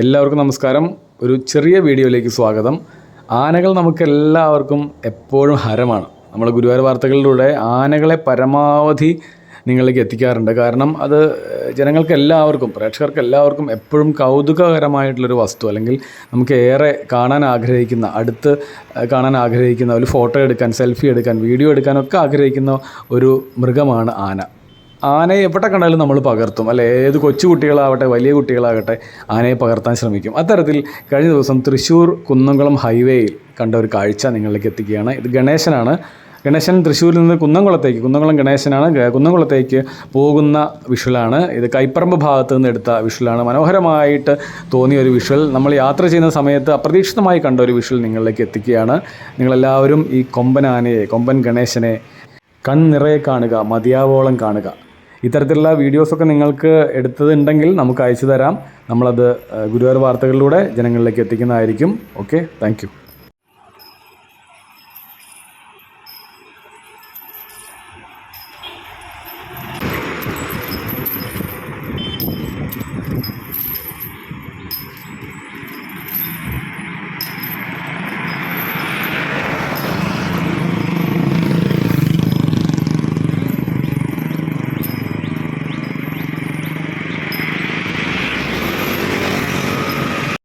എല്ലാവർക്കും നമസ്കാരം. ഒരു ചെറിയ വീഡിയോയിലേക്ക് സ്വാഗതം. ആനകൾ നമുക്ക് എല്ലാവർക്കും എപ്പോഴും ഹരമാണ്. നമ്മൾ ഗുരുവായൂർ വാർത്തകളിലൂടെ ആനകളെ പരമാവധി നിങ്ങളിലേക്ക് എത്തിക്കാറുണ്ട്. കാരണം അത് ജനങ്ങൾക്ക് എല്ലാവർക്കും പ്രേക്ഷകർക്ക് എല്ലാവർക്കും എപ്പോഴും കൗതുകകരമായിട്ടുള്ളൊരു വസ്തു. അല്ലെങ്കിൽ നമുക്ക് ഏറെ കാണാൻ ആഗ്രഹിക്കുന്ന അടുത്ത് കാണാൻ ആഗ്രഹിക്കുന്ന ഒരു ഫോട്ടോ എടുക്കാൻ സെൽഫി എടുക്കാൻ വീഡിയോ എടുക്കാനൊക്കെ ആഗ്രഹിക്കുന്ന ഒരു മൃഗമാണ് ആന. ആനയെ എവിടെ കണ്ടാലും നമ്മൾ പകർത്തും. അല്ലെ ഏത് കൊച്ചു കുട്ടികളാവട്ടെ വലിയ കുട്ടികളാകട്ടെ ആനയെ പകർത്താൻ ശ്രമിക്കും. അത്തരത്തിൽ കഴിഞ്ഞ ദിവസം തൃശ്ശൂർ കുന്നംകുളം ഹൈവേയിൽ കണ്ട ഒരു കാഴ്ച നിങ്ങളിലേക്ക് എത്തിക്കുകയാണ്. ഇത് ഗണേശനാണ്. ഗണേശൻ തൃശ്ശൂരിൽ നിന്ന് കുന്നംകുളത്തേക്ക് കുന്നംകുളം ഗണേശനാണ്. കുന്നംകുളത്തേക്ക് പോകുന്ന വിഷ്വലാണ് ഇത് കൈപ്പറമ്പ് ഭാഗത്ത് നിന്ന് എടുത്ത വിഷ്വലാണ് മനോഹരമായിട്ട് തോന്നിയ ഒരു വിഷ്വൽ നമ്മൾ യാത്ര ചെയ്യുന്ന സമയത്ത് അപ്രതീക്ഷിതമായി കണ്ട ഒരു വിഷ്വൽ നിങ്ങളിലേക്ക് എത്തിക്കുകയാണ്. നിങ്ങളെല്ലാവരും ഈ കൊമ്പൻ ആനയെ കൊമ്പൻ ഗണേശനെ കൺനിറയെ കാണുക മതിയാവോളം കാണുക. ഇത്തരത്തിലുള്ള വീഡിയോസൊക്കെ നിങ്ങൾക്ക് എടുത്തതുണ്ടെങ്കിൽ നമുക്ക് അയച്ചു തരാം. നമ്മളത് ഗുരുവായൂർ വാർത്തകളിലൂടെ ജനങ്ങളിലേക്ക് എത്തിക്കുന്നതായിരിക്കും. Okay thank